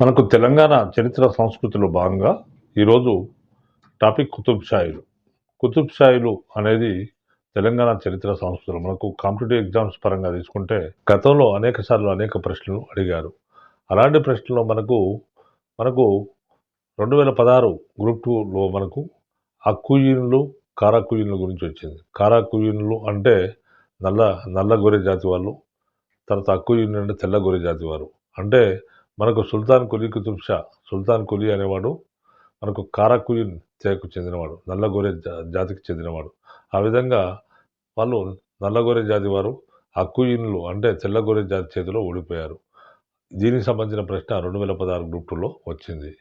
మనకు తెలంగాణ చరిత్ర సంస్కృతిలో భాగంగా ఈరోజు టాపిక్ కుతుబ్ షాయిలు. కుతుబ్ షాయిలు అనేది తెలంగాణ చరిత్ర సంస్కృతులు మనకు కాంపిటేటివ్ ఎగ్జామ్స్ పరంగా తీసుకుంటే గతంలో అనేక సార్లు అనేక ప్రశ్నలు అడిగారు. అలాంటి ప్రశ్నలో మనకు మనకు రెండు వేల పదహారు గ్రూప్ టూలో మనకు అక్కుయిన్లు కారాకుయిన్ల గురించి వచ్చింది. కారాకుయిన్లు అంటే నల్ల నల్ల గొర్రె జాతి వాళ్ళు తర్వాత అక్కుయిన్ అంటే తెల్ల గొర్రె జాతి వారు. అంటే మనకు సుల్తాన్ కులీ కుతుబ్ షా సుల్తాన్ కులీ అనేవాడు మనకు కారాకుయిన్ తెగకు చెందినవాడు నల్లగోరె జా- జాతికి చెందినవాడు. ఆ విధంగా వాళ్ళు నల్లగోరె జాతి వారు అక్కుయిన్లు అంటే తెల్లగోరె జాతి చేతిలో ఓడిపోయారు. దీనికి సంబంధించిన ప్రశ్న రెండు వేల పదహారు గ్రూప్ టూలో వచ్చింది.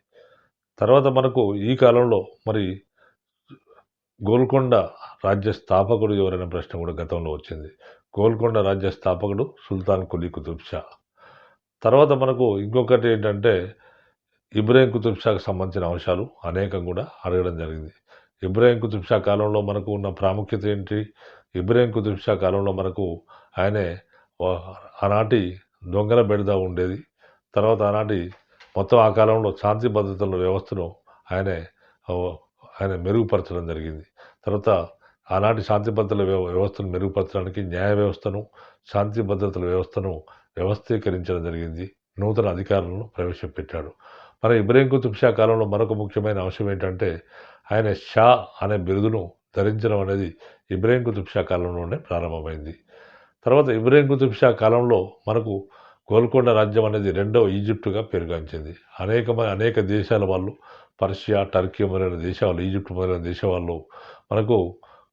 తర్వాత మనకు ఈ కాలంలో మరి గోల్కొండ రాజ్య స్థాపకుడు ఎవరైన ప్రశ్న కూడా గతంలో వచ్చింది. గోల్కొండ రాజ్య స్థాపకుడు సుల్తాన్ కులీ కుతుబ్ షా తర్వాత మనకు ఇంకొకటి ఏంటంటే ఇబ్రాహిం కుతుబ్ షాకు సంబంధించిన అంశాలు అనేకం కూడా అడగడం జరిగింది. ఇబ్రాహిం కుతుబ్ షా కాలంలో మనకు ఉన్న ప్రాముఖ్యత ఏంటి? ఇబ్రాహిం కుతుబ్ షా కాలంలో మనకు ఆయనే ఆనాటి దొంగల బెడద ఉండేది. తర్వాత ఆనాటి మొత్తం ఆ కాలంలో శాంతి భద్రతల వ్యవస్థను ఆయనే ఆయన మెరుగుపరచడం జరిగింది. తర్వాత ఆనాటి శాంతి భద్రతల వ్యవ- వ్యవస్థను మెరుగుపరచడానికి న్యాయ వ్యవస్థను శాంతి భద్రతల వ్యవస్థను వ్యవస్థీకరించడం జరిగింది. నూతన అధికారులను ప్రవేశపెట్టాడు. మన ఇబ్రహీం కుతుబ్ షా కాలంలో మరొక ముఖ్యమైన అంశం ఏంటంటే ఆయన షా అనే బిరుదును ధరించడం అనేది ఇబ్రహీం కుతుబ్ షా కాలంలోనే ప్రారంభమైంది. తర్వాత ఇబ్రహీం కుతుబ్ షా కాలంలో మనకు గోల్కొండ రాజ్యం అనేది రెండవ ఈజిప్టుగా పెరుగాంచింది. అనేక అనేక దేశాల వాళ్ళు పర్షియా టర్కీ మొదలైన దేశాలు ఈజిప్ట్ మొదలైన దేశ వాళ్ళు మనకు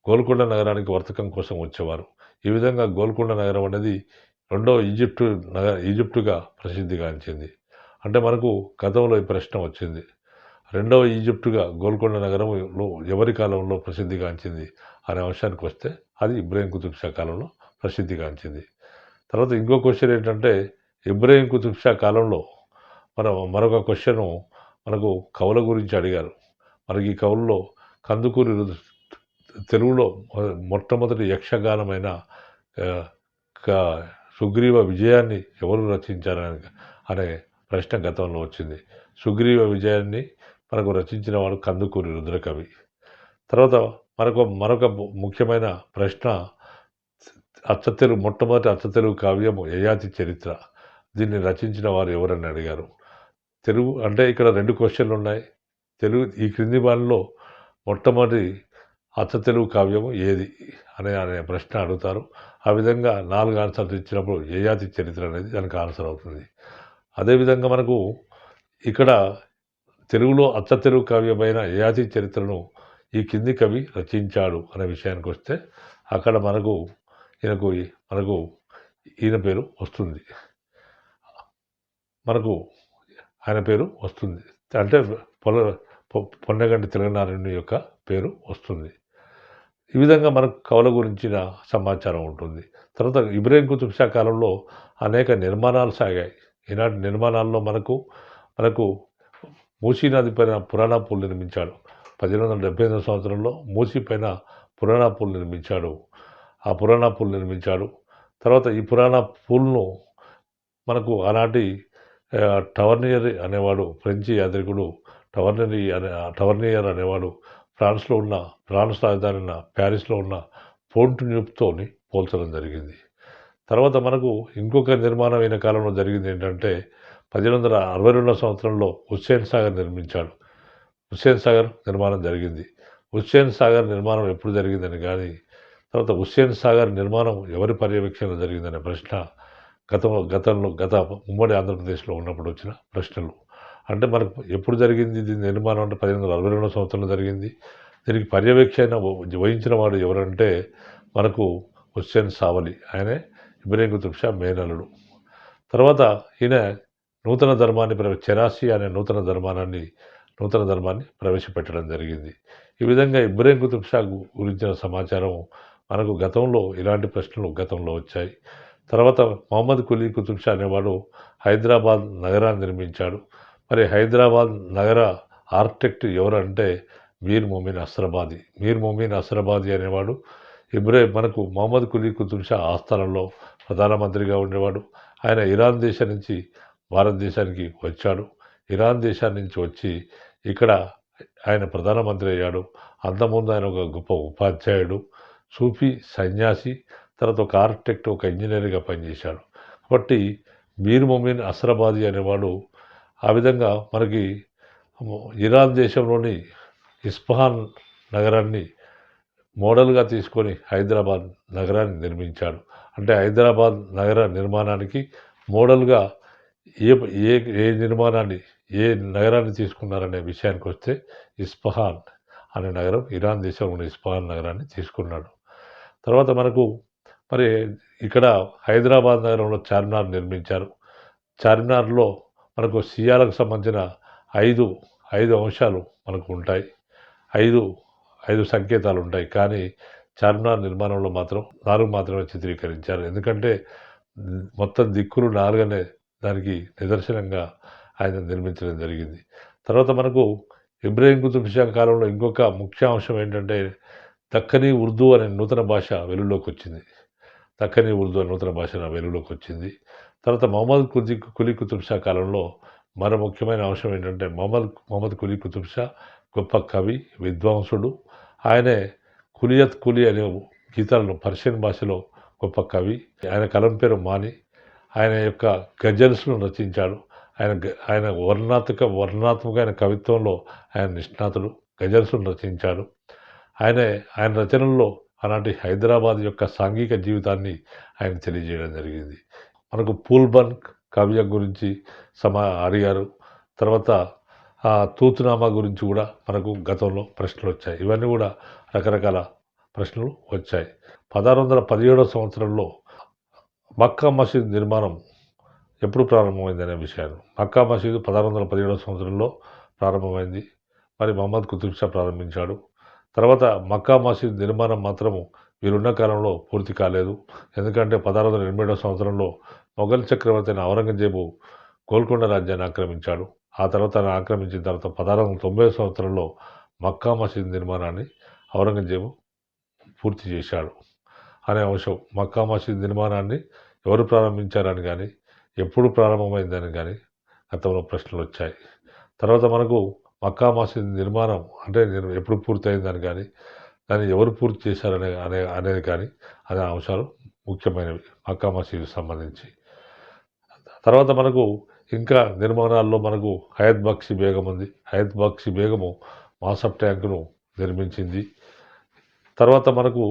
గోల్కొండ నగరానికి వర్తకం కోసం వచ్చేవారు. ఈ విధంగా గోల్కొండ నగరం అనేది రెండవ ఈజిప్టు నగర ఈజిప్టుగా ప్రసిద్ధిగాంచింది. అంటే మనకు గతంలో ఈ ప్రశ్న వచ్చింది. రెండవ ఈజిప్టుగా గోల్కొండ నగరంలో ఎవరి కాలంలో ప్రసిద్ధిగాంచింది అనే అంశానికి వస్తే అది ఇబ్రాహీం కుతుబ్ షా కాలంలో ప్రసిద్ధిగాంచింది. తర్వాత ఇంకో క్వశ్చన్ ఏంటంటే ఇబ్రాహీం కుతుబ్ షా కాలంలో మన మరొక క్వశ్చను మనకు కవుల గురించి అడిగారు. మనకి ఈ కవుల్లో కందుకూరి తెలుగులో మొట్టమొదటి యక్షగానమైన క- సుగ్రీవ విజయాన్ని ఎవరు రచించారని అనే ప్రశ్న గతంలో వచ్చింది. సుగ్రీవ విజయాన్ని మనకు రచించిన వాడు కందుకూరి రుద్రకవి. తర్వాత మనకు మరొక ముఖ్యమైన ప్రశ్న అచ్చతెలుగు మొట్టమొదటి అచ్చతెలుగు కావ్యము యయాతి చరిత్ర. దీన్ని రచించిన వారు ఎవరని అడిగారు? తెలుగు అంటే ఇక్కడ రెండు క్వశ్చన్లు ఉన్నాయి. తెలుగు ఈ క్రింది వాళ్ళలో మొట్టమొదటి అచ్చ తెలుగు కావ్యము ఏది అనే అనే ప్రశ్న అడుగుతారు. ఆ విధంగా నాలుగు ఆన్సర్లు ఇచ్చినప్పుడు యయాతి చరిత్ర అనేది దానికి ఆన్సర్ అవుతుంది. అదేవిధంగా మనకు ఇక్కడ తెలుగులో అచ్చ తెలుగు కావ్యమైన యయాతి చరిత్రను ఈ కింది కవి రచించాడు అనే విషయానికి వస్తే అక్కడ మనకు ఈయనకు మనకు ఈయన పేరు వస్తుంది. మనకు ఆయన పేరు వస్తుంది. అంటే పొల పొ- పొన్నగంటి తెలంగాణ యొక్క పేరు వస్తుంది. ఈ విధంగా మనకు కవుల గురించిన సమాచారం ఉంటుంది. తర్వాత ఇబ్రాహిం కుతుబ్ షా కాలంలో అనేక నిర్మాణాలు సాగాయి. ఈనాటి నిర్మాణాల్లో మనకు మనకు మూసీ నది పైన పురాణా పూలు నిర్మించాడు. పదిహేను వందల డెబ్బై ఎనిమిది సంవత్సరంలో మూసీ పైన పురాణా పూలు నిర్మించాడు. ఆ పురాణా పూలు నిర్మించాడు. తర్వాత ఈ పురాణా పూల్ను మనకు ఆనాటి టవర్నియర్ అనేవాడు ఫ్రెంచి యాత్రికుడు టవర్నరీ అనే టవర్నియర్ అనేవాడు ఫ్రాన్స్లో ఉన్న ఫ్రాన్స్ రాజధాని ఉన్న ప్యారిస్లో ఉన్న పోంట్ న్యూప్తోని పోల్చడం జరిగింది. తర్వాత మనకు ఇంకొక నిర్మాణం అయిన కాలంలో జరిగింది ఏంటంటే పద్దెనిమిది వందల అరవై రెండవ సంవత్సరంలో హుస్సేన్ సాగర్ నిర్మించాడు. హుస్సేన్ సాగర్ నిర్మాణం జరిగింది. హుస్సేన్ సాగర్ నిర్మాణం ఎప్పుడు జరిగిందని కానీ తర్వాత హుస్సేన్ సాగర్ నిర్మాణం ఎవరి పర్యవేక్షణ జరిగిందనే ప్రశ్న గతంలో గతంలో గత ఉమ్మడి ఆంధ్రప్రదేశ్లో ఉన్నప్పుడు వచ్చిన ప్రశ్నలు. అంటే మనకు ఎప్పుడు జరిగింది దీని నిర్మాణం అంటే పదిహేను వందల అరవై రెండవ సంవత్సరంలో జరిగింది. దీనికి పర్యవేక్షణ వహించిన వాడు ఎవరంటే మనకు హుస్సేన్ సావలి. ఆయనే ఇబ్రహీం కుతుబ్ మేనలుడు తర్వాత ఈయన నూతన ధర్మాన్ని ప్రవే చెరాసి అనే నూతన ధర్మాన్ని నూతన ధర్మాన్ని ప్రవేశపెట్టడం జరిగింది. ఈ విధంగా ఇబ్రహీం కుతుబ్ షా గురించిన సమాచారం మనకు గతంలో ఇలాంటి ప్రశ్నలు గతంలో వచ్చాయి. తర్వాత మొహమ్మద్ కులీ కుతుబ్ షా అనేవాడు హైదరాబాద్ నగరాన్ని నిర్మించాడు. మరి హైదరాబాద్ నగర ఆర్కిటెక్ట్ ఎవరంటే మీర్ మొమీన్ అస్రబాది. మీర్ మొమీన్ అస్రబాది అనేవాడు ఇబ్రాహిం మనకు మొహమ్మద్ కులీ కుతుబ్షా ఆస్థానంలో ప్రధానమంత్రిగా ఉండేవాడు. ఆయన ఇరాన్ దేశం నుంచి భారతదేశానికి వచ్చాడు. ఇరాన్ దేశాన్ని నుంచి వచ్చి ఇక్కడ ఆయన ప్రధానమంత్రి అయ్యాడు. అంతకుముందు ఆయన ఒక గొప్ప ఉపాధ్యాయుడు సూఫీ సన్యాసి తర్వాత ఒక ఆర్కిటెక్ట్ ఒక ఇంజనీర్గా పనిచేశాడు. కాబట్టి మీర్ మొమీన్ అస్రాబాదీ అనేవాడు ఆ విధంగా మనకి ఇరాన్ దేశంలోని ఇస్ఫహాన్ నగరాన్ని మోడల్గా తీసుకొని హైదరాబాద్ నగరాన్ని నిర్మించాడు. అంటే హైదరాబాద్ నగర నిర్మాణానికి మోడల్గా ఏ ఏ ఏ నిర్మాణాన్ని ఏ నగరాన్ని తీసుకున్నారనే విషయానికి వస్తే ఇస్ఫహాన్ అనే నగరం ఇరాన్ దేశంలో ఉన్న ఇస్ఫహాన్ నగరాన్ని తీసుకున్నాడు. తర్వాత మనకు మరి ఇక్కడ హైదరాబాద్ నగరంలో చార్మినార్ నిర్మించారు. చార్మినార్లో మనకు సియాలకు సంబంధించిన ఐదు ఐదు అంశాలు మనకు ఉంటాయి. ఐదు ఐదు సంకేతాలు ఉంటాయి. కానీ చార్మినార్ నిర్మాణంలో మాత్రం నాలుగు మాత్రమే చిత్రీకరించారు. ఎందుకంటే మొత్తం దిక్కులు నాలుగనే దానికి నిదర్శనంగా ఆయన నిర్మించడం జరిగింది. తర్వాత మనకు ఇబ్రాహీం కుతుబ్ షా కాలంలో ఇంకొక ముఖ్య అంశం ఏంటంటే దక్కని ఉర్దూ అనే నూతన భాష వెలుగులోకి వచ్చింది. దక్కని ఉర్దూ అనే నూతన భాష వెలుగులోకి వచ్చింది. తర్వాత మొహమ్మద్ కుది కులీ కుతుబ్ షా కాలంలో మరో ముఖ్యమైన అంశం ఏంటంటే మొహమ్మద్ మొహమ్మద్ కులీ కుతుబ్ షా గొప్ప కవి విద్వాంసుడు. ఆయనే కులియత్ కులి అనే గీతాలను పర్షియన్ భాషలో గొప్ప కవి. ఆయన కలం పేరు మాని ఆయన యొక్క గజల్స్ను రచించాడు. ఆయన ఆయన వర్ణాత్మక వర్ణాత్మకమైన కవిత్వంలో ఆయన నిష్ణాతుడు. గజల్స్ను రచించాడు. ఆయన ఆయన రచనల్లో అలాంటి హైదరాబాద్ యొక్క సాంఘిక జీవితాన్ని ఆయన తెలియజేయడం జరిగింది. మనకు పూల్బన్ కావ్యం గురించి సమా అడిగారు. తర్వాత ఆ తూతునామా గురించి కూడా మనకు గతంలో ప్రశ్నలు వచ్చాయి. ఇవన్నీ కూడా రకరకాల ప్రశ్నలు వచ్చాయి. పదహారు వందల పదిహేడవ సంవత్సరంలో మక్కా మసీద్ నిర్మాణం ఎప్పుడు ప్రారంభమైంది అనే విషయాలు. మక్కా మసీదు పదహారు వందల పదిహేడవ సంవత్సరంలో ప్రారంభమైంది. మరి మహమ్మద్ కుతుబ్ షా ప్రారంభించాడు. తర్వాత మక్కా మసీద్ నిర్మాణం మాత్రము వీరున్న కాలంలో పూర్తి కాలేదు. ఎందుకంటే పదహారు వందల ఎనభై ఏడవ సంవత్సరంలో మొఘల్ చక్రవర్తి అయిన ఔరంగజేబు గోల్కొండ రాజ్యాన్ని ఆక్రమించాడు. ఆ తర్వాత ఆక్రమించిన తర్వాత పదహారు వందల తొంభై సంవత్సరంలో మక్కా మసీద్ నిర్మాణాన్ని ఔరంగజేబు పూర్తి చేశాడు. అనే అంశం మక్కా మసీద్ నిర్మాణాన్ని ఎవరు ప్రారంభించారని కానీ ఎప్పుడు ప్రారంభమైందని కానీ గతంలో ప్రశ్నలు వచ్చాయి. తర్వాత మనకు మక్కా మసీద్ నిర్మాణం అంటే నేను ఎప్పుడు పూర్తయిందని కానీ దాన్ని ఎవరు పూర్తి చేశారనే అనే అనేది కానీ అనే అంశాలు ముఖ్యమైనవి మక్కా మసీదు సంబంధించి. తర్వాత మనకు ఇంకా నిర్మాణాల్లో మనకు హయత్ బక్షి బేగం ఉంది. హయత్ బక్షి బేగము మాసప్ ట్యాంకును నిర్మించింది. తర్వాత మనకు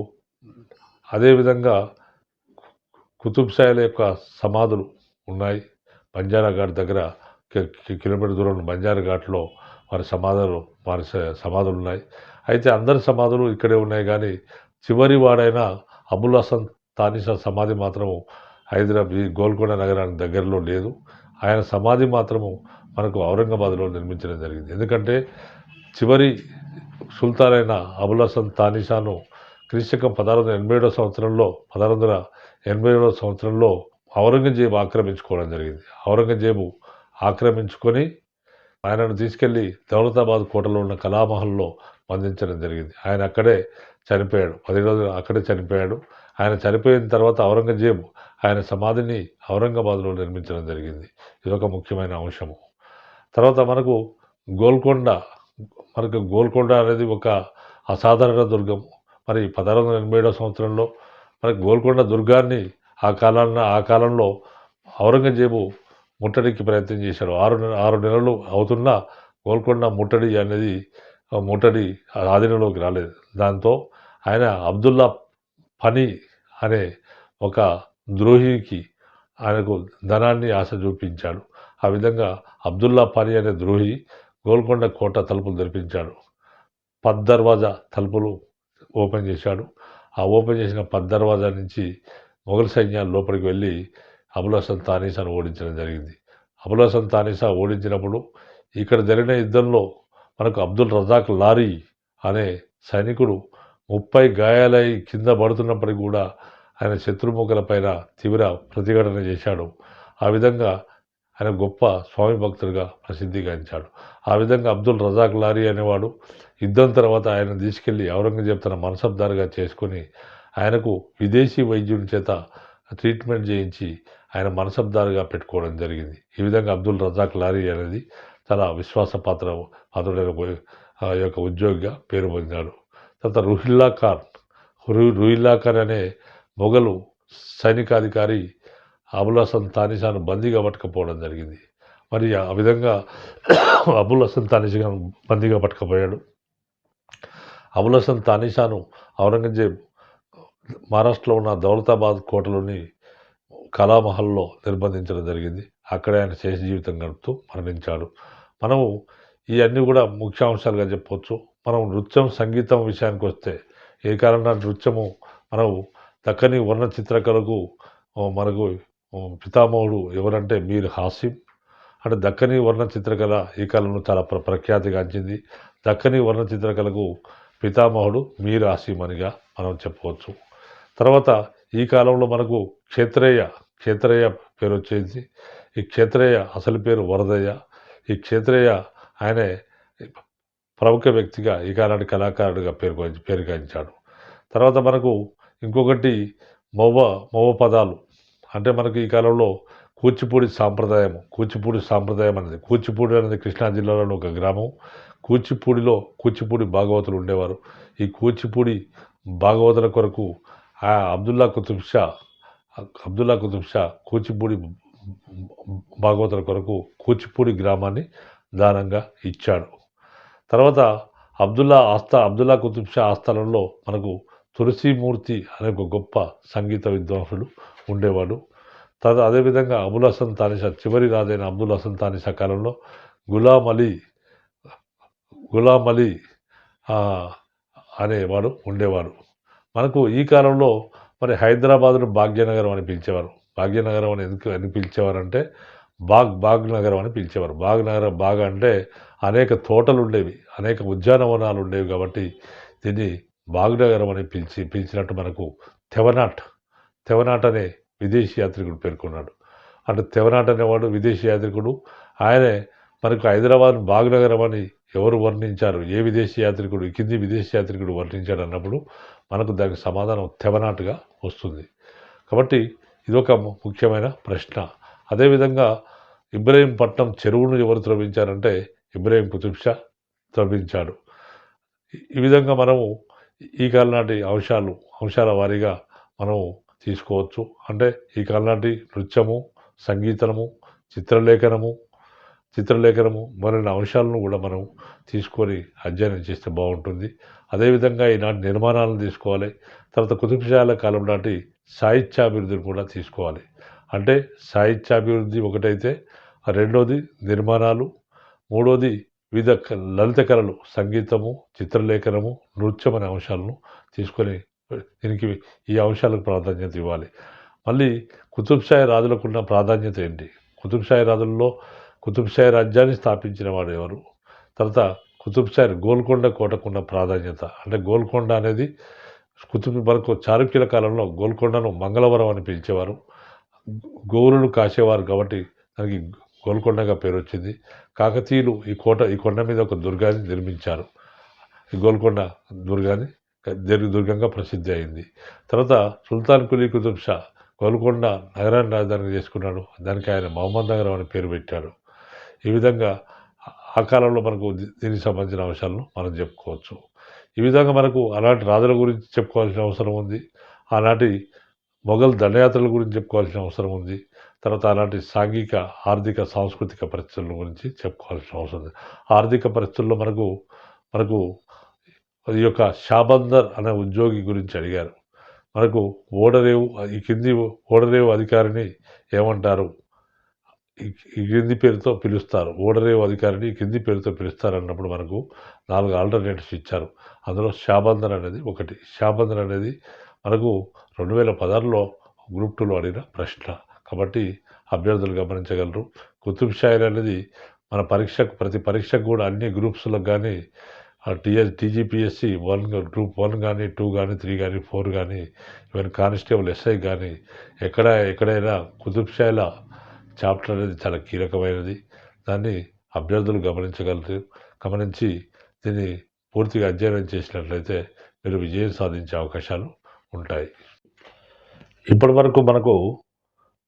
అదేవిధంగా కుతుబ్షాయిల యొక్క సమాధులు ఉన్నాయి. బంజారా ఘాట్ దగ్గర కిలోమీటర్ దూరం బంజారా ఘాట్లో వారి సమాధులు వారి సమాధులు ఉన్నాయి అయితే అందరి సమాధులు ఇక్కడే ఉన్నాయి కానీ చివరి వాడైన అబుల్ హసన్ తానిషా సమాధి మాత్రము హైదరాబాద్ ఈ గోల్కొండ నగరానికి దగ్గరలో లేదు. ఆయన సమాధి మాత్రము మనకు ఔరంగాబాద్లో నిర్మించడం జరిగింది. ఎందుకంటే చివరి సుల్తాన్ అయిన అబుల్ హసన్ తానిషాను క్రీస్తకం పదహారు వందల ఎనభై ఏడవ సంవత్సరంలో పదహారు వందల ఎనభై ఏడవ సంవత్సరంలో ఔరంగజేబు ఆక్రమించుకోవడం జరిగింది. ఔరంగజేబు ఆక్రమించుకొని ఆయనను తీసుకెళ్ళి దౌలతాబాద్ కోటలో ఉన్న కళామహల్లో బంధించడం జరిగింది. ఆయన అక్కడే చనిపోయాడు. పది రోజులు అక్కడే చనిపోయాడు. ఆయన చనిపోయిన తర్వాత ఔరంగజేబు ఆయన సమాధిని ఔరంగాబాద్లో నిర్మించడం జరిగింది. ఇది ఒక ముఖ్యమైన అంశము. తర్వాత మనకు గోల్కొండ మనకు గోల్కొండ అనేది ఒక అసాధారణ దుర్గం మరి పదహారు వందల ఎనభై ఏడవ సంవత్సరంలో మరి గోల్కొండ దుర్గాన్ని ఆ కాలాన్న ఆ కాలంలో ఔరంగజేబు ముట్టడికి ప్రయత్నం చేశాడు ఆరు ఆరు నెలలు అవుతున్నా గోల్కొండ ముట్టడి అనేది ఆ ముట్టడి ఆధీనంలోకి రాలేదు. దాంతో ఆయన అబ్దుల్లా పని అనే ఒక ద్రోహికి ఆయనకు ధనాన్ని ఆశ చూపించాడు. ఆ విధంగా అబ్దుల్లా పని అనే ద్రోహి గోల్కొండ కోట తలుపులు తెరిపించాడు. పద్ దర్వాజా తలుపులు ఓపెన్ చేశాడు. ఆ ఓపెన్ చేసిన పద్ దర్వాజా నుంచి మొఘల్ సైన్యాలు లోపలికి వెళ్ళి అబుల్ తానీసాను ఓడించడం జరిగింది. అబుల్ హసన్ తానీసా ఓడించినప్పుడు ఇక్కడ జరిగిన యుద్ధంలో మనకు అబ్దుల్ రజాక్ లారీ అనే సైనికుడు ముప్పై గాయాలై కింద పడుతున్నప్పటికీ కూడా ఆయన శత్రుముఖుల పైన తీవ్ర ప్రతిఘటన చేశాడు. ఆ విధంగా ఆయన గొప్ప స్వామి భక్తుడిగా ప్రసిద్ధిగాంచాడు ఆ విధంగా అబ్దుల్ రజాక్ లారీ అనేవాడు యుద్ధం తర్వాత ఆయన తీసుకెళ్ళి ఔరంగజేబ్ తన మనసబ్దారుగా చేసుకొని ఆయనకు విదేశీ వైద్యుని చేత ట్రీట్మెంట్ చేయించి ఆయన మనసబ్దారుగా పెట్టుకోవడం జరిగింది. ఈ విధంగా అబ్దుల్ రజాక్ లారీ అనేది తన విశ్వాసపాత్ర పాత్రుడైన ఆ యొక్క ఉద్యోగిగా పేరు పొందాడు. తర్వాత రుహిల్లా ఖాన్ రుహిల్లా ఖాన్ అనే మొఘలు సైనికాధికారి అబుల్ హసన్ తానిషాను బందీగా పట్టుకపోవడం జరిగింది. మరి ఆ విధంగా అబుల్ హసన్ తానిషాను బందీగా పట్టుకపోయాడు. అబుల్ హసన్ తానిషాను ఔరంగజేబ్ మహారాష్ట్రలో ఉన్న దౌలతాబాద్ కోటలోని కళామహల్లో నిర్బంధించడం జరిగింది. అక్కడే ఆయన శేష జీవితం గడుపుతూ మరణించాడు. మనము ఇవన్నీ కూడా ముఖ్యాంశాలుగా చెప్పవచ్చు మనం నృత్యం సంగీతం విషయానికి వస్తే ఏ కారణంగా నృత్యము మనం దక్కని వర్ణ చిత్రకళకు మనకు పితామహుడు ఎవరంటే మీర్ హాసిం. అంటే దక్కని వర్ణ చిత్రకళ ఈ కాలంలో చాలా ప్ర ప్రఖ్యాతిగాంచింది. దక్కని వర్ణ చిత్రకళకు పితామహుడు మీర్ హాసిం అనిగా మనం చెప్పవచ్చు. తర్వాత ఈ కాలంలో మనకు క్షేత్రేయ క్షేత్రేయ పేరు వచ్చేసి ఈ క్షేత్రేయ అసలు పేరు వరదయ్య. ఈ క్షేత్రేయ ఆయనే ప్రముఖ వ్యక్తిగా ఈ కాలానికి కళాకారుడిగా పేరు పేరుగాంచాడు తర్వాత మనకు ఇంకొకటి మొవ్వ మొవ్వ పదాలు. అంటే మనకు ఈ కాలంలో కూచిపూడి సాంప్రదాయం కూచిపూడి సాంప్రదాయం అనేది కూచిపూడి అనేది కృష్ణా జిల్లాలోని ఒక గ్రామం. కూచిపూడిలో కూచిపూడి భాగవతులు ఉండేవారు. ఈ కూచిపూడి భాగవతుల కొరకు అబ్దుల్లా కుతుబ్ షా అబ్దుల్లా కుతుబ్ షా కూచిపూడి భాగవతుల కొరకు కూచిపూడి గ్రామాన్ని దానంగా ఇచ్చాడు. తర్వాత అబ్దుల్లా ఆస్థా అబ్దుల్లా కుతుబ్ షా ఆస్థానంలో మనకు తులసీమూర్తి అనే ఒక గొప్ప సంగీత విద్వాంసుడు ఉండేవాడు. తర్వాత అదేవిధంగా అబుల్ హసన్ తానిషా చివరి రాజైన అబ్దుల్ హసన్ తానిషా కాలంలో గులాం అలీ గులాం అలీ అనేవాడు ఉండేవాడు. మనకు ఈ కాలంలో మరి హైదరాబాదును భాగ్యనగరం అని పిలిచేవారు. భాగ్యనగరం అని ఎందుకు అని పిలిచేవారంటే బాగ్ బాగ్ నగరం అని పిలిచేవారు. బాగ్ నగరం బాగ్ అంటే అనేక తోటలు ఉండేవి అనేక ఉద్యానవనాలు ఉండేవి కాబట్టి దీన్ని బాగ్నగరం అని పిలిచి పిలిచినట్టు మనకు తెవనాట్ తెవనాట్ అనే విదేశీ యాత్రికుడు పేర్కొన్నాడు. అంటే తెవనాట్ అనేవాడు విదేశీ యాత్రికుడు. ఆయనే మనకు హైదరాబాద్ బాగ్నగరం అని ఎవరు వర్ణించారు? ఏ విదేశీ యాత్రికుడు కింది విదేశీ యాత్రికుడు వర్ణించాడు అన్నప్పుడు మనకు దానికి సమాధానం తెవనాటుగా వస్తుంది. కాబట్టి ఇదొక ఒక ముఖ్యమైన ప్రశ్న. అదేవిధంగా ఇబ్రహీంపట్నం చెరువును ఎవరు త్రవ్వించారంటే ఇబ్రహీం కుతుబ్ షా త్రవ్వించాడు ఈ- ఈ విధంగా మనము ఈ కాలం నాటి అంశాలు అంశాల వారీగా మనము తీసుకోవచ్చు. అంటే ఈ కాలం నాటి నృత్యము సంగీతము చిత్రలేఖనము చిత్రలేఖనము మొదలైన అంశాలను కూడా మనం తీసుకొని అధ్యయనం చేస్తే బాగుంటుంది. అదేవిధంగా ఈనాటి నిర్మాణాలను తీసుకోవాలి. తర్వాత కుతుబ్షాల కాలం నాటి సాహిత్యాభివృద్ధిని కూడా తీసుకోవాలి. అంటే సాహిత్యాభివృద్ధి ఒకటైతే రెండోది నిర్మాణాలు మూడోది వివిధ క- లలిత కళలు సంగీతము చిత్రలేఖనము నృత్యం అనే అంశాలను తీసుకొని దీనికి ఈ అంశాలకు ప్రాధాన్యత ఇవ్వాలి. మళ్ళీ కుతుబ్షాహి రాజులకున్న ప్రాధాన్యత ఏంటి? కుతుబ్షాహి రాజుల్లో కుతుబ్షాయి రాజ్యాన్ని స్థాపించిన వాడు ఎవరు? తర్వాత కుతుబ్షాయి గోల్కొండ కోటకున్న ప్రాధాన్యత. అంటే గోల్కొండ అనేది కుతుబ్ మనకు చారుక్యుల కాలంలో గోల్కొండను మంగళవరం అని పిలిచేవారు. గోవులను కాసేవారు కాబట్టి దానికి గోల్కొండగా పేరు వచ్చింది. కాకతీయులు ఈ కోట ఈ కొండ మీద ఒక దుర్గాన్ని నిర్మించారు. ఈ గోల్కొండ దుర్గాన్ని దుర్- దుర్గంగా ప్రసిద్ధి అయింది. తర్వాత సుల్తాన్ కులీ కుతుబ్ షా గోల్కొండ నగరాన్ని రాజధాని చేసుకున్నాడు. దానికి ఆయన మహమ్మద్ నగరం అని పేరు పెట్టాడు. ఈ విధంగా ఆ కాలంలో మనకు దీనికి సంబంధించిన అంశాలను మనం చెప్పుకోవచ్చు. ఈ విధంగా మనకు అలాంటి రాజుల గురించి చెప్పుకోవాల్సిన అవసరం ఉంది. ఆనాటి మొఘల్ దండయాత్రల గురించి చెప్పుకోవాల్సిన అవసరం ఉంది. తర్వాత అలాంటి సాంఘిక ఆర్థిక సాంస్కృతిక పరిస్థితుల గురించి చెప్పుకోవాల్సిన అవసరం ఉంది. ఆర్థిక పరిస్థితుల్లో మనకు మనకు ఈ యొక్క షాబందర్ అనే ఉద్యోగి గురించి అడిగారు. మనకు ఓడరేవు ఈ కింది ఓడరేవు అధికారిని ఏమంటారు? ఈ- కింది పేరుతో పిలుస్తారు. ఓడరేవు అధికారిని కింది పేరుతో పిలుస్తారు అన్నప్పుడు మనకు నాలుగు ఆల్టర్నేటివ్స్ ఇచ్చారు. అందులో షాబంధన్ అనేది ఒకటి. షాబందర్ అనేది మనకు రెండు వేల పదహారులో గ్రూప్ టూలో అడిగిన ప్రశ్న. కాబట్టి అభ్యర్థులు గమనించగలరు. కుతుబ్ షాయిర్ అనేది మన పరీక్షకు ప్రతి పరీక్షకు కూడా అన్ని గ్రూప్స్లకు కానీ TS TGPSC one group one కానీ టూ కానీ త్రీ కానీ ఫోర్ కానీ ఈవెన్ కానిస్టేబుల్ ఎస్ఐ కానీ ఎక్కడ ఎక్కడైనా కుతుబ్ షాయిల చాప్టర్ అనేది చాలా కీలకమైనది. దాన్ని అభ్యర్థులు గమనించగలరు. గమనించి దీన్ని పూర్తిగా అధ్యయనం చేసినట్లయితే మీరు విజయం సాధించే అవకాశాలు ఉంటాయి. ఇప్పటి వరకు మనకు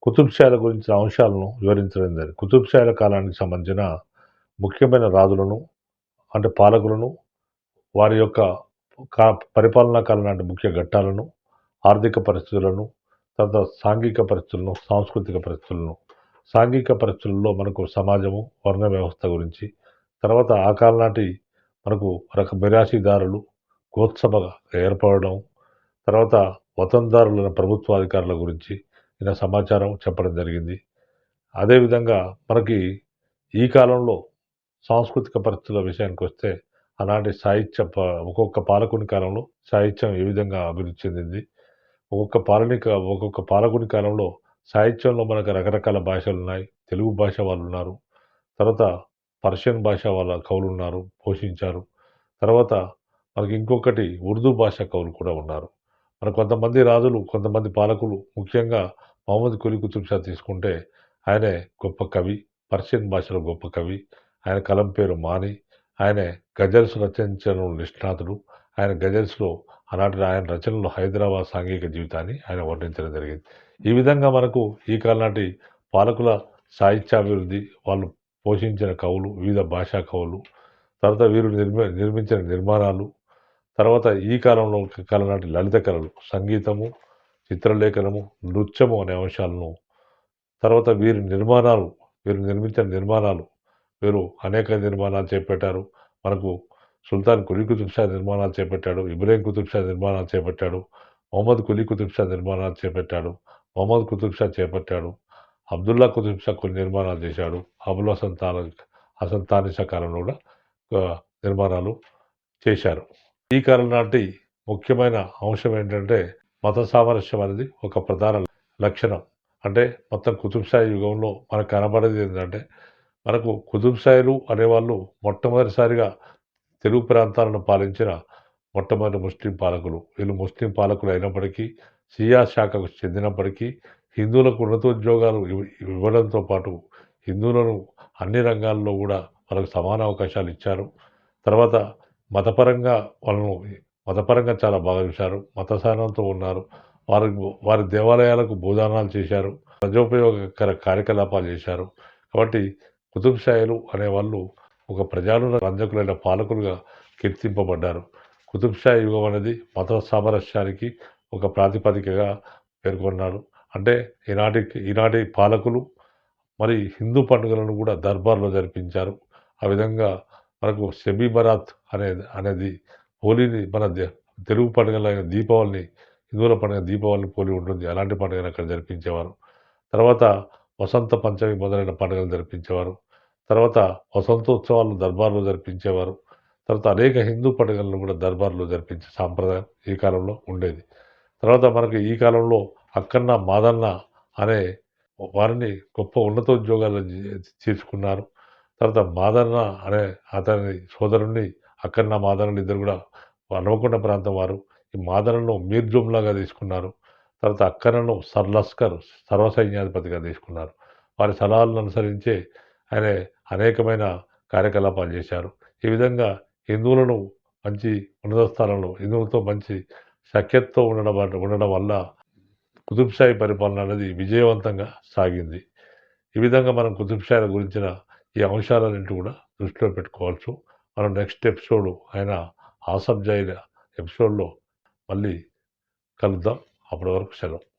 కుతుబ్షాయల గురించిన అంశాలను వివరించడం జరిగింది కాలానికి సంబంధించిన ముఖ్యమైన రాజులను అంటే పాలకులను వారి యొక్క కా పరిపాలనా కాలం లాంటి ముఖ్య ఘట్టాలను ఆర్థిక పరిస్థితులను తర్వాత సాంఘిక పరిస్థితులను సాంస్కృతిక పరిస్థితులను సాంఘిక పరిస్థితుల్లో మనకు సమాజము వర్ణ వ్యవస్థ గురించి తర్వాత ఆ కాలం నాటి మనకు రక మిరాశీదారులు గోత్సభ ఏర్పడడం తర్వాత వతందారులైన ప్రభుత్వాధికారుల గురించి ఈయన సమాచారం చెప్పడం జరిగింది. అదేవిధంగా మనకి ఈ కాలంలో సాంస్కృతిక పరిస్థితుల విషయానికి వస్తే అలాంటి సాహిత్య ప- ఒక్కొక్క పాలకుని కాలంలో సాహిత్యం ఏ విధంగా అభివృద్ధి చెందింది ఒక్కొక్క పాలనిక ఒక్కొక్క పాలకుని కాలంలో సాహిత్యంలో మనకు రకరకాల భాషలు ఉన్నాయి తెలుగు భాష వాళ్ళు ఉన్నారు తర్వాత పర్షియన్ భాష వాళ్ళ కవులు ఉన్నారు పోషించారు. తర్వాత మనకి ఇంకొకటి ఉర్దూ భాష కవులు కూడా ఉన్నారు. మరి కొంతమంది రాజులు కొంతమంది పాలకులు ముఖ్యంగా మహమ్మద్ కులీ కుతుబ్షా తీసుకుంటే ఆయనే గొప్ప కవి పర్షియన్ భాషలో గొప్ప కవి. ఆయన కలం పేరు మాని ఆయన గజల్స్ రచించడం నిష్ణాతుడు. ఆయన గజల్స్లో ఆనాటి ఆయన రచనలు హైదరాబాద్ సాంఘిక జీవితాన్ని ఆయన వర్ణించడం జరిగింది. ఈ విధంగా మనకు ఈ కాలనాటి పాలకుల సాహిత్యాభివృద్ధి వాళ్ళు పోషించిన కవులు వివిధ భాషా కవులు తర్వాత వీరు నిర్మి నిర్మించిన నిర్మాణాలు తర్వాత ఈ కాలంలో కాలనాటి లలిత కళలు సంగీతము చిత్రలేఖనము నృత్యము అనే అంశాలను తర్వాత వీరి నిర్మాణాలు వీరు నిర్మించిన నిర్మాణాలు వీరు అనేక నిర్మాణాలు చేపట్టారు. మనకు సుల్తాన్ కులీ కుతుబ్ షా నిర్మాణాలు చేపట్టాడు ఇబ్రాహిం కుతుబ్షా నిర్మాణాలు చేపట్టాడు మొహమ్మద్ కులీ కుతుబ్షా నిర్మాణాలు చేపట్టాడు మొహమ్మద్ కుతుబ్షా చేపట్టాడు అబ్దుల్లా కుతుబ్ షా కొన్ని నిర్మాణాలు చేశాడు అబుల్ హసన్ తాన హసన్ తానిషా కాలంలో కూడా నిర్మాణాలు చేశారు. ఈ కాలం నాటి ముఖ్యమైన అంశం ఏంటంటే మత సామరస్యం అనేది ఒక ప్రధాన లక్షణం. అంటే మొత్తం కుతుబ్షా యుగంలో మనకు కనబడేది ఏంటంటే మనకు కుతుబ్షాయిలు అనేవాళ్ళు మొట్టమొదటిసారిగా తెలుగు ప్రాంతాలను పాలించిన మొట్టమొదటి ముస్లిం పాలకులు. వీళ్ళు ముస్లిం పాలకులు అయినప్పటికీ సియా శాఖకు చెందినప్పటికీ హిందువులకు ఉన్నతోద్యోగాలు ఇవ్- ఇవ్వడంతో పాటు హిందువులను అన్ని రంగాల్లో కూడా వాళ్ళకు సమాన అవకాశాలు ఇచ్చారు. తర్వాత మతపరంగా వాళ్ళను మతపరంగా చాలా బాగా చూశారు. మత సహనంతో ఉన్నారు. వారి వారి దేవాలయాలకు భూదానాలు చేశారు. ప్రజోపయోగకర కార్యకలాపాలు చేశారు. కాబట్టి కుతుబ్ షాయిలు అనేవాళ్ళు ఒక ప్రజాను రంజకులైన పాలకులుగా కీర్తింపబడ్డారు. కుతుబ్ షా యుగం అనేది మత సామరస్యానికి ఒక ప్రాతిపదికగా పేర్కొన్నారు. అంటే ఈనాటి ఈనాటి పాలకులు మరి హిందూ పండుగలను కూడా దర్బార్లో జరిపించారు. ఆ విధంగా మనకు షబీ బరాత్ అనేది అనేది హోలీని మన దే- తెలుగు పండుగలైన దీపావళిని హిందువుల పండుగ దీపావళిని పోలి ఉంటుంది. అలాంటి పండుగను అక్కడ జరిపించేవారు. తర్వాత వసంత పంచమి మొదలైన పండుగలు జరిపించేవారు. తర్వాత వసంతోత్సవాలు దర్బార్లో జరిపించేవారు. తర్వాత అనేక హిందూ పండుగలను కూడా దర్బార్లో జరిపించే సాంప్రదాయం ఈ కాలంలో ఉండేది. తర్వాత మనకు ఈ కాలంలో అక్కన్న మాదన్న అనే వారిని గొప్ప ఉన్నతోద్యోగాలు తీసుకున్నారు తర్వాత మాదన్న అనే అతని సోదరుణ్ణి అక్కన్న మాదన్నలు ఇద్దరు కూడా హనుమకొండ ప్రాంతం వారు ఈ మాదనను మీర్జుమ్లాగా తీసుకున్నారు. తర్వాత అక్కనను సర్లస్కర్ సర్వసైన్యాధిపతిగా తీసుకున్నారు. వారి సలహాలను అనుసరించే ఆయన అనేకమైన కార్యకలాపాలు చేశారు. ఈ విధంగా హిందువులను మంచి ఉన్నత స్థానంలో హిందువులతో మంచి సఖ్యతతో ఉండడం ఉండడం వల్ల కుతుబ్షాహి పరిపాలన అనేది విజయవంతంగా సాగింది. ఈ విధంగా మనం కుతుబ్షాయిల గురించిన ఈ అంశాలన్నింటి కూడా దృష్టిలో పెట్టుకోవచ్చు మనం నెక్స్ట్ ఎపిసోడ్ ఆయన ఆసబ్జాయిల ఎపిసోడ్లో మళ్ళీ కలుద్దాం. అప్పటి వరకు సెలవు.